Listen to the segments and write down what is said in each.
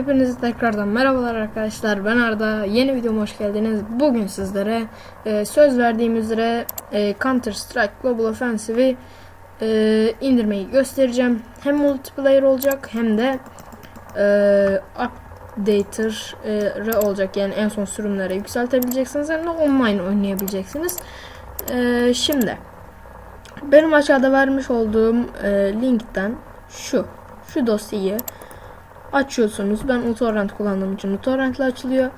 Hepinize tekrardan merhabalar arkadaşlar. Ben Arda. Yeni videoma hoş geldiniz. Bugün sizlere e, söz verdiğim üzere e, Counter Strike Global Offensive'i e, indirmeyi göstereceğim. Hem multiplayer olacak hem de e, updater e, olacak. Yani en son sürümlere yükseltebileceksiniz hem de online oynayabileceksiniz. E, şimdi benim aşağıda vermiş olduğum e, linkten şu şu dosyayı açıyorsunuz. Ben uTorrent kullandığım için uTorrent ile açılıyor.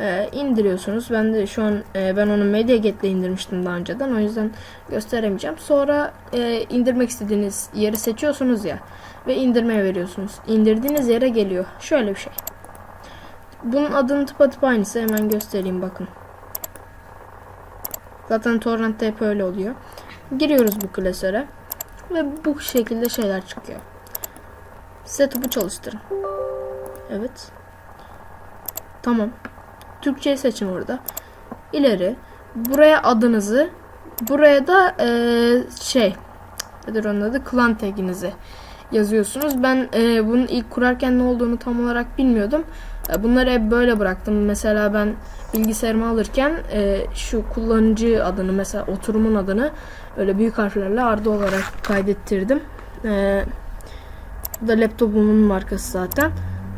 Ee, indiriyorsunuz. Ben de şu an e, ben onu MediaGet'le indirmiştim daha önceden. O yüzden gösteremeyeceğim. Sonra e, indirmek istediğiniz yeri seçiyorsunuz ya ve indirmeye veriyorsunuz. İndirdiğiniz yere geliyor. Şöyle bir şey. Bunun adının tıpatıp aynısı. Hemen göstereyim bakın. Zaten torrentte hep öyle oluyor. Giriyoruz bu klasöre ve bu şekilde şeyler çıkıyor. Setup'u çalıştırın. Evet. Tamam. Türkçeyi seçin orada. İleri. Buraya adınızı. Buraya da eee, şey. Nedir onun adı? Klan taginizi yazıyorsunuz. Ben eee bunu ilk kurarken ne olduğunu tam olarak bilmiyordum. E, Bunları hep böyle bıraktım. Mesela ben bilgisayarımı alırken e, şu kullanıcı adını mesela oturumun adını öyle büyük harflerle Arda olarak kaydettirdim. E, bu da laptopumun markası zaten.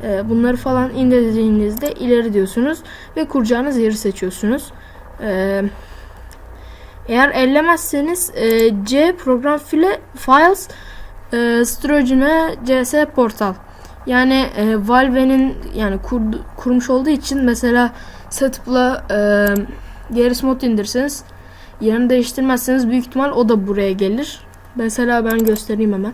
E, bunları falan indirdiğinizde ileri diyorsunuz ve kuracağınız yeri seçiyorsunuz. E, eğer ellemezseniz e, C program file files e, storage'ine CS portal. Yani e, Valve'nin yani kurdu, kurmuş olduğu için mesela setup'la e, Garry's Mod indirseniz yerini değiştirmezseniz büyük ihtimal o da buraya gelir. Mesela ben göstereyim hemen.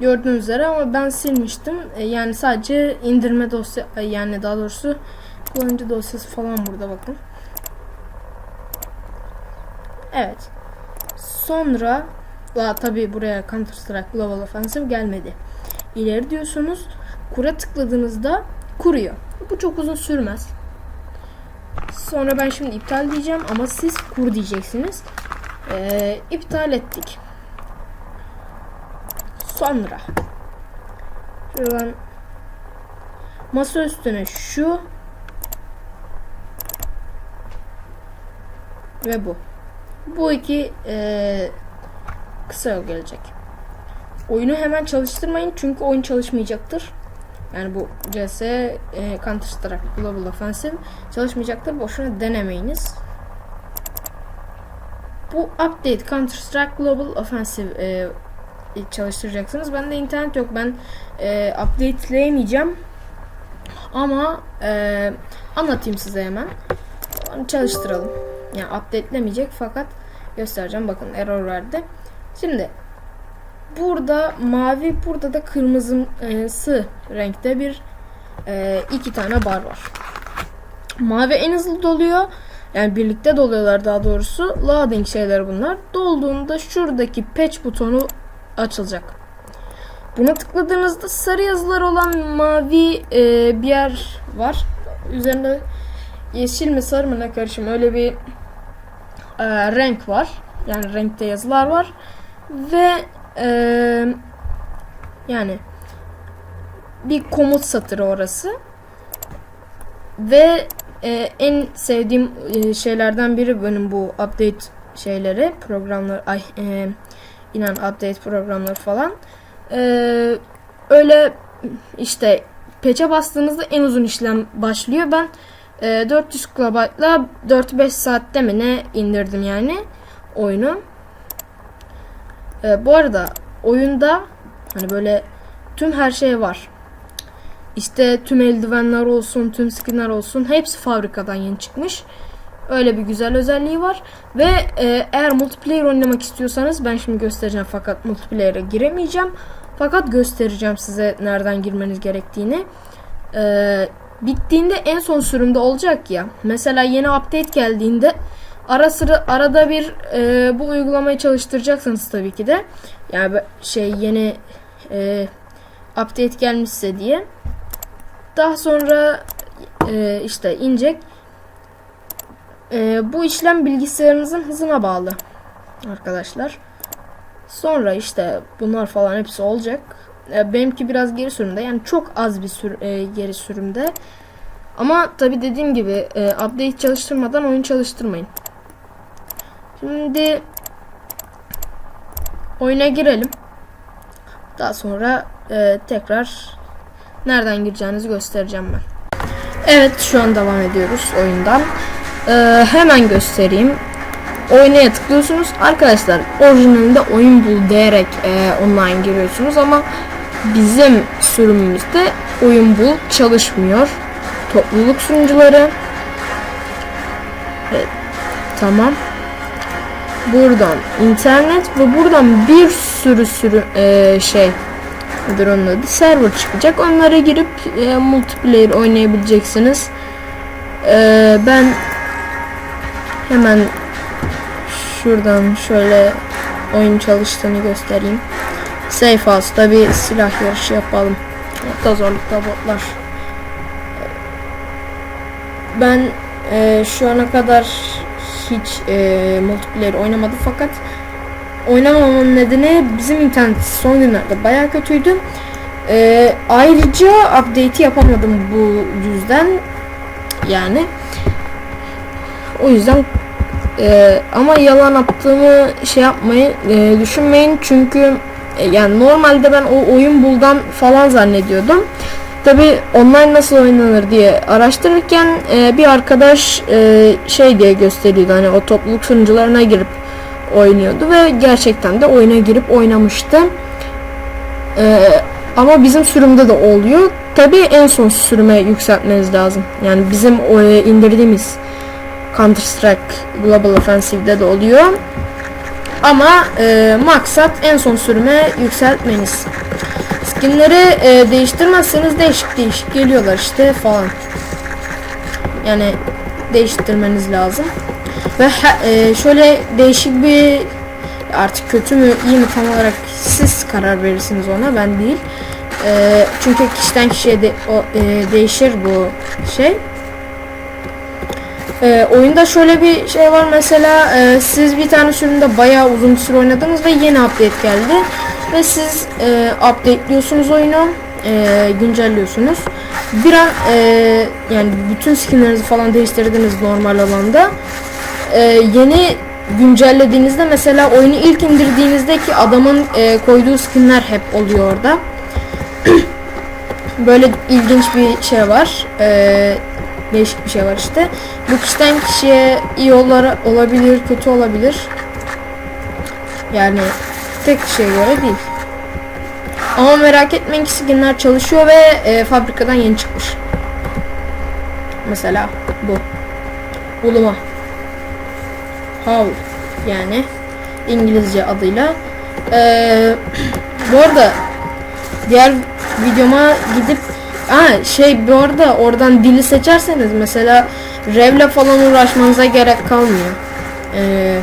Gördüğünüz üzere ama ben silmiştim. E, yani sadece indirme dosya e, yani daha doğrusu kullanıcı dosyası falan burada bakın. Evet. Sonra daha tabi buraya Counter Strike Global Offensive gelmedi. İleri diyorsunuz. Kura tıkladığınızda kuruyor. Bu çok uzun sürmez. Sonra ben şimdi iptal diyeceğim ama siz kur diyeceksiniz. Ee, iptal ettik. Sonra şuradan masa üstüne şu ve bu. Bu iki e, kısa yol gelecek. Oyunu hemen çalıştırmayın çünkü oyun çalışmayacaktır. Yani bu CS e, Counter Strike Global Offensive çalışmayacaktır. Boşuna denemeyiniz. Bu update Counter Strike Global Offensive e, çalıştıracaksınız. Bende internet yok. Ben e, updateleyemeyeceğim. Ama e, anlatayım size hemen. Onu çalıştıralım. Yani updatelemeyecek fakat göstereceğim. Bakın error verdi. Şimdi burada mavi burada da kırmızısı renkte bir e, iki tane bar var. Mavi en hızlı doluyor. Yani birlikte doluyorlar daha doğrusu. Loading şeyler bunlar. Dolduğunda şuradaki patch butonu açılacak. Buna tıkladığınızda sarı yazılar olan mavi e, bir yer var. Üzerinde yeşil mi sarı mı ne karışım öyle bir e, renk var. Yani renkte yazılar var. Ve e, yani bir komut satırı orası. Ve e, en sevdiğim e, şeylerden biri benim bu update şeyleri, programlar, ay e, inan update programları falan. E, öyle işte peçe bastığınızda en uzun işlem başlıyor. Ben e, 400 KB'la 4-5 saatte mi ne indirdim yani oyunu. E, bu arada oyunda hani böyle tüm her şey var. İşte tüm eldivenler olsun, tüm skinler olsun hepsi fabrikadan yeni çıkmış. Öyle bir güzel özelliği var. Ve e, eğer multiplayer oynamak istiyorsanız ben şimdi göstereceğim fakat multiplayer'e giremeyeceğim. Fakat göstereceğim size nereden girmeniz gerektiğini. E, bittiğinde en son sürümde olacak ya. Mesela yeni update geldiğinde ara sıra arada bir e, bu uygulamayı çalıştıracaksınız tabii ki de. Yani şey yeni e, update gelmişse diye. Daha sonra e, işte inecek. E, bu işlem bilgisayarınızın hızına bağlı. arkadaşlar. Sonra işte bunlar falan hepsi olacak. E, benimki biraz geri sürümde yani çok az bir sür, e, geri sürümde. Ama tabi dediğim gibi e, update çalıştırmadan oyun çalıştırmayın. Şimdi oyuna girelim. Daha sonra e, tekrar nereden gireceğinizi göstereceğim ben. Evet şu an devam ediyoruz oyundan. E, hemen göstereyim. Oynaya tıklıyorsunuz. Arkadaşlar orijinalinde oyun bul diyerek e, online giriyorsunuz ama bizim sürümümüzde oyun bul çalışmıyor. Topluluk sunucuları. Evet, tamam. Buradan internet ve buradan bir sürü sürü e, şey nedir onun adı server çıkacak. Onlara girip e, multiplayer oynayabileceksiniz. E, ben hemen şuradan şöyle oyun çalıştığını göstereyim. Safe House'da bir silah yarışı yapalım. Orta zorlukta botlar. Ben e, şu ana kadar hiç e, multiplayer oynamadım fakat oynamamamın nedeni bizim internet son günlerde baya kötüydü. E, ayrıca update'i yapamadım bu yüzden yani o yüzden e, ama yalan attığımı şey yapmayı e, düşünmeyin çünkü e, yani normalde ben o oyun buldan falan zannediyordum. Tabi online nasıl oynanır diye araştırırken e, bir arkadaş e, şey diye gösteriyordu hani o topluluk sunucularına girip oynuyordu ve gerçekten de oyuna girip oynamıştı. E, ama bizim sürümde de oluyor. Tabi en son sürüme yükseltmeniz lazım. Yani bizim o, e, indirdiğimiz Counter Strike Global Offensive'de de oluyor. Ama e, maksat en son sürüme yükseltmeniz. Skinleri e, değiştirmezseniz değişik değişik geliyorlar işte falan. Yani değiştirmeniz lazım. Ve e, şöyle değişik bir artık kötü mü iyi mi tam olarak siz karar verirsiniz ona ben değil. E, çünkü kişiden kişiye de, o, e, değişir bu şey. E, oyunda şöyle bir şey var. Mesela e, siz bir tane sürümde bayağı uzun süre oynadınız ve yeni update geldi. Ve siz e, updateliyorsunuz oyunu e, güncelliyorsunuz. Bir an e, yani bütün skinlerinizi falan değiştirdiniz normal alanda. E, yeni güncellediğinizde mesela oyunu ilk indirdiğinizdeki adamın e, koyduğu skinler hep oluyor orada. Böyle ilginç bir şey var. E, değişik bir şey var işte bu kişiden kişiye iyi olabilir kötü olabilir yani tek kişiye göre değil. Ama merak etmeyin ki skinler çalışıyor ve e, fabrikadan yeni çıkmış. Mesela bu. Uluma. Howl yani İngilizce adıyla. Ee, bu arada diğer videoma gidip ha şey bu arada oradan dili seçerseniz mesela revle falan uğraşmanıza gerek kalmıyor. Ee,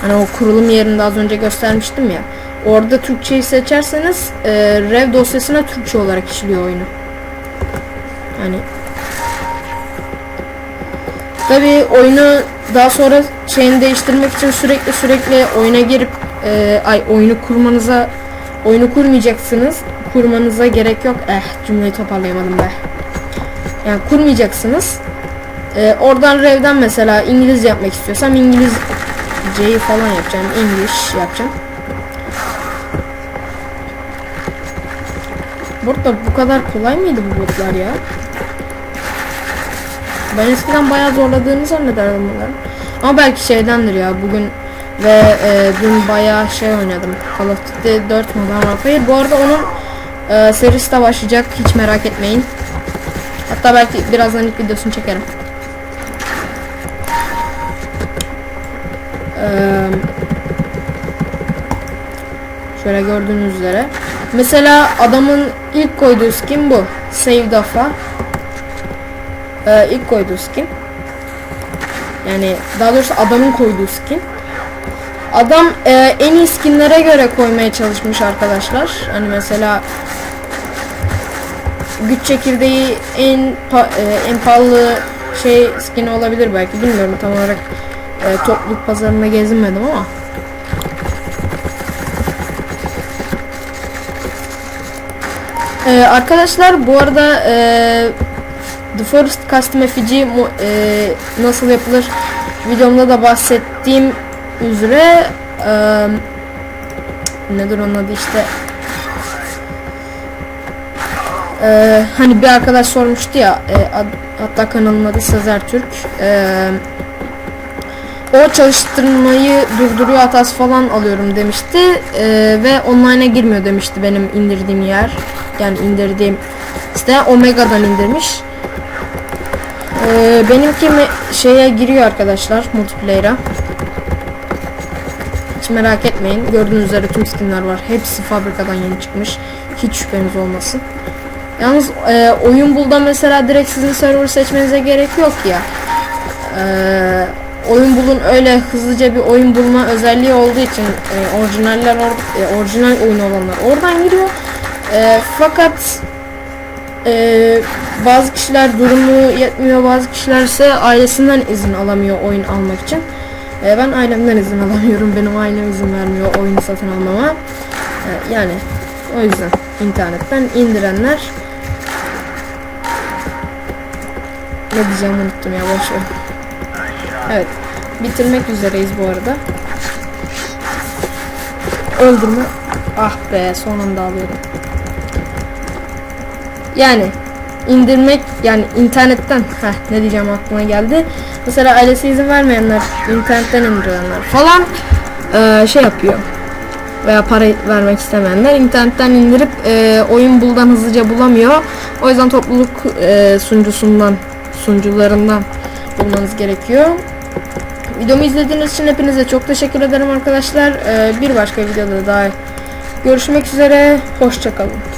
Hani o kurulum yerinde az önce göstermiştim ya. Orada Türkçeyi seçerseniz e, rev dosyasına Türkçe olarak işliyor oyunu. Hani Tabi oyunu daha sonra şeyini değiştirmek için sürekli sürekli oyuna girip e, ay oyunu kurmanıza oyunu kurmayacaksınız. Kurmanıza gerek yok. Eh cümleyi toparlayamadım be. Yani kurmayacaksınız. E, oradan revden mesela İngilizce yapmak istiyorsam İngiliz C'yi falan yapacağım. English yapacağım. Burada bu kadar kolay mıydı bu botlar ya? Ben eskiden bayağı zorladığını zannederdim bunları. Ama belki şeydendir ya bugün ve e, dün bayağı şey oynadım. Call of Duty 4 Modern Warfare. Bu arada onun e, serisi de başlayacak. Hiç merak etmeyin. Hatta belki birazdan ilk videosunu çekerim. şöyle gördüğünüz üzere. Mesela adamın ilk koyduğu skin bu. Save Dafa. Ee, ilk koyduğu skin. Yani daha doğrusu adamın koyduğu skin. Adam e, en iyi skinlere göre koymaya çalışmış arkadaşlar. Hani mesela güç çekirdeği en pa, e, en pahalı şey skin olabilir belki bilmiyorum tam olarak e, topluluk pazarında gezinmedim ama e, arkadaşlar bu arada e, The Forest Custom FG e, nasıl yapılır videomda da bahsettiğim üzere e, nedir onun adı işte? E, hani bir arkadaş sormuştu ya e, ad- hatta kanalın adı Sezer Türk. E, o çalıştırmayı durduruyor hatası falan alıyorum demişti E, ve online'a girmiyor demişti benim indirdiğim yer. Yani indirdiğim site Omega'dan indirmiş. E, benimki şeye giriyor arkadaşlar multiplayer'a merak etmeyin gördüğünüz üzere tüm skinler var hepsi fabrikadan yeni çıkmış hiç şüpheniz olmasın Yalnız e, oyun bulda mesela direkt sizin server seçmenize gerek yok ya. E, oyun bulun öyle hızlıca bir oyun bulma özelliği olduğu için e, orijinaller or- e, orijinal oyun olanlar oradan giriyor. E, fakat e, bazı kişiler durumu yetmiyor bazı kişiler ise ailesinden izin alamıyor oyun almak için. E, ben ailemden izin alamıyorum. Benim ailem izin vermiyor oyunu satın almama. E, yani o yüzden internetten indirenler ne diyeceğimi unuttum ya boş. Evet. Bitirmek üzereyiz bu arada. Öldürme. Ah be son anda alıyorum. Yani indirmek yani internetten heh, ne diyeceğim aklıma geldi. Mesela ailesi izin vermeyenler internetten indirenler falan eee, şey yapıyor veya para vermek istemeyenler internetten indirip e, oyun buldan hızlıca bulamıyor. O yüzden topluluk e, sunucusundan sunucularından bulmanız gerekiyor. Videomu izlediğiniz için hepinize çok teşekkür ederim arkadaşlar. E, bir başka videoda daha görüşmek üzere. Hoşçakalın.